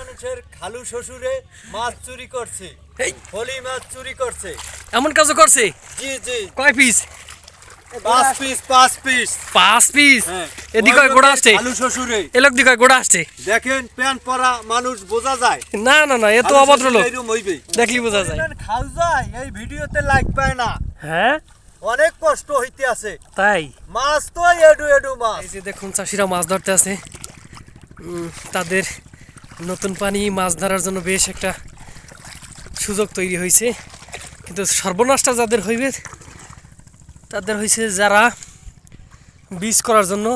মানুষের খালু শ্বশুরে মাছ চুরি করছে। এই হোলি মাছ চুরি করছে। এমন কাজও করছে? জি জি। কয় পিস? পাঁচ পিস পাঁচ পিস। পাঁচ পিস? হ্যাঁ। এদিকে গোড়া আসছে? খালু শ্বশুরে। এলোক দিকে গোড়া আসছে? দেখেন প্যান্ট পরা মানুষ বোঝা যায়। না না না এ তো খালু অভদ্র লোক। দেখলি বোঝা যায়। খাল যায় এই ভিডিওতে লাইক পায় না। হ্যাঁ? অনেক কষ্ট হইতে আছে। তাই? মাছ তো এডু এডু মাছ। এই যে দেখুন চাষিরা মাছ ধরতে আছে। উম, তাদের নতুন পানি মাছ ধরার জন্য বেশ একটা সুযোগ তৈরি হয়েছে। কিন্তু সর্বনাশটা যাদের হইবে, তাদের হয়েছে যারা বীজ করার জন্য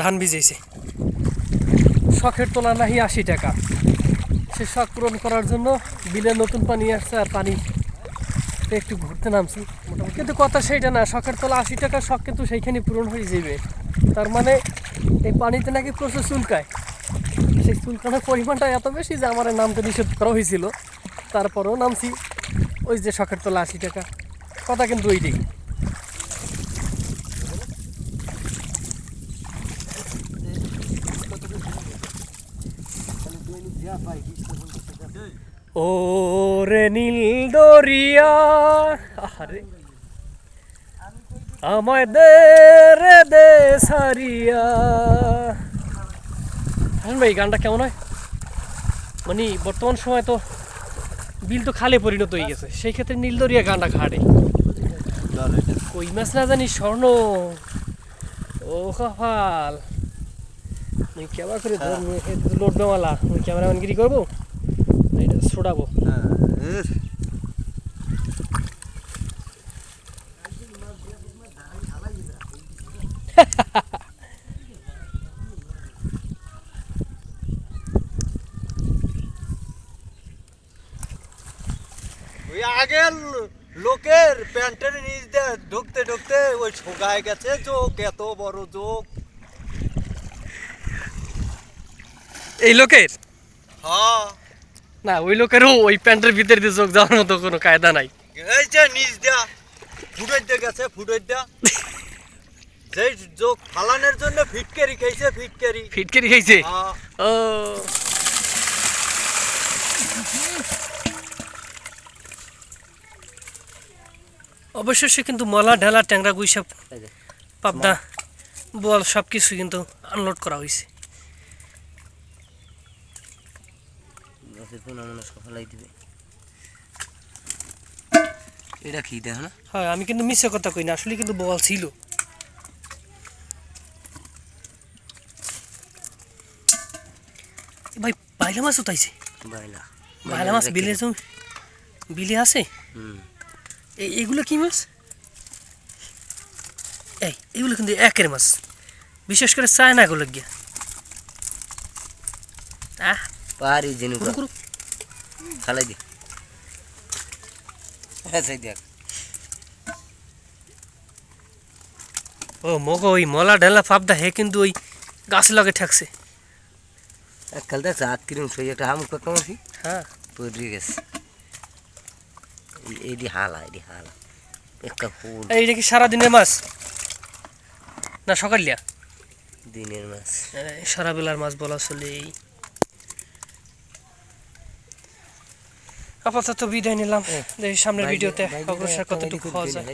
ধান বীজেছে শখের তোলা নাহি আশি টাকা। সে শখ পূরণ করার জন্য বিলে নতুন পানি আসছে আর পানি একটু ঘুরতে নামছি। কিন্তু কথা সেইটা না, শখের তোলা আশি টাকা শখ কিন্তু সেইখানে পূরণ হয়ে যাবে তার মানে এই পানিতে নাকি প্রচুর চুলকায়। সেই চুলকানোর পরিমাণটা এত বেশি যে আমার নামতে নিষেধ করা হয়েছিল। তারপরেও নামছি ওই যে শখের তোলা আশি টাকা। কথা কিন্তু ওইটাই। ও রে নীল দরিয়া আরে আমায় দে রে দে সারিয়া। হাসান ভাই গানটা কেমন হয়? মানে বর্তমান সময় তো বিল তো খালে পরিণত হয়ে গেছে। সেই ক্ষেত্রে নীলদরিয়া গানটা ঘাটে কই মাছ না জানি স্বর্ণ। ও কপাল। মুই কেমন করে ধরবো লোড মুই ক্যামেরাম্যানগিরি করব এটা ছোড়াবো হ্যাঁ, আগের লোকের প্যান্টের নিচ দিয়ে ঢুকতে ঢুকতে ওই শোকায় গেছে। চোখ এত বড় চোখ। এই লোকের? হ্যাঁ। না ওই লোকেরও ওই প্যান্টের ভিতরে দিয়ে চোখ যাওয়ার মতো কোনো কায়দা নাই। এই যে নিচ দিয়া ফুটের দিয়ে গেছে ফুটের দিয়া। সেই যোগ ফালানোর জন্য ফিটকারি খাইছে ফিটকারি। ফিটকেরি খাইছে হ্যাঁ। ও। অবশ্য সে কিন্তু মলা ঢেলা ট্যাংরা গুইসব পাবদা বল সব কিছু কিন্তু আনলোড করা হয়েছে এটা কি দেখ না? হয় আমি কিন্তু মিথ্যে কথা কই না আসলে কিন্তু বল ছিল। ভাই বাইলা মাছ উঠাইছে বাইলা। বাইলা মাছ বিলে তো বিলে আছে? হুম। এগুলো কি মাছ? এই এগুলো কিন্তু একের মাছ। বিশেষ করে চায়নাগুলো গিয়া। আহ! পারি জিনু কুরু কুরু খালাই দি। হ্যাঁ দেখ। ও মগ ওই মলা ঢেলা ফাপদা হে কিন্তু ওই গাছ লগে ঠেকছে। এককাল দেখছে হাত কিরম সই একটা হামুক আছি হ্যাঁ। পড়ে গেছে। এইটি হালা এটি হালা। একটা ফুল। এইটা কি সারাদিনের মাছ? না সকালিয়া দিনের মাছ। সারা বেলার মাছ বলা চলে আপাতত বিদায় নিলাম। সামনের ভিডিওতে অগ্রসর কতটুকু হওয়া যায়।